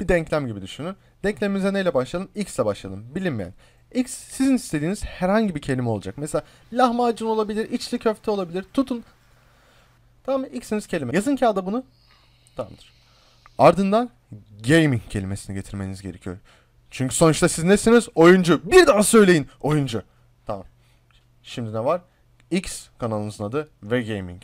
bir denklem gibi düşünün. Denklemimize neyle başlayalım? X ile başlayalım. Bilinmeyen. X sizin istediğiniz herhangi bir kelime olacak. Mesela lahmacun olabilir, içli köfte olabilir. Tutun. Tamam mı? X'iniz kelime. Yazın kağıda bunu. Tamamdır. Ardından gaming kelimesini getirmeniz gerekiyor. Çünkü sonuçta siz nesiniz? Oyuncu. Bir daha söyleyin. Oyuncu. Tamam. Şimdi ne var? X kanalınızın adı ve gaming.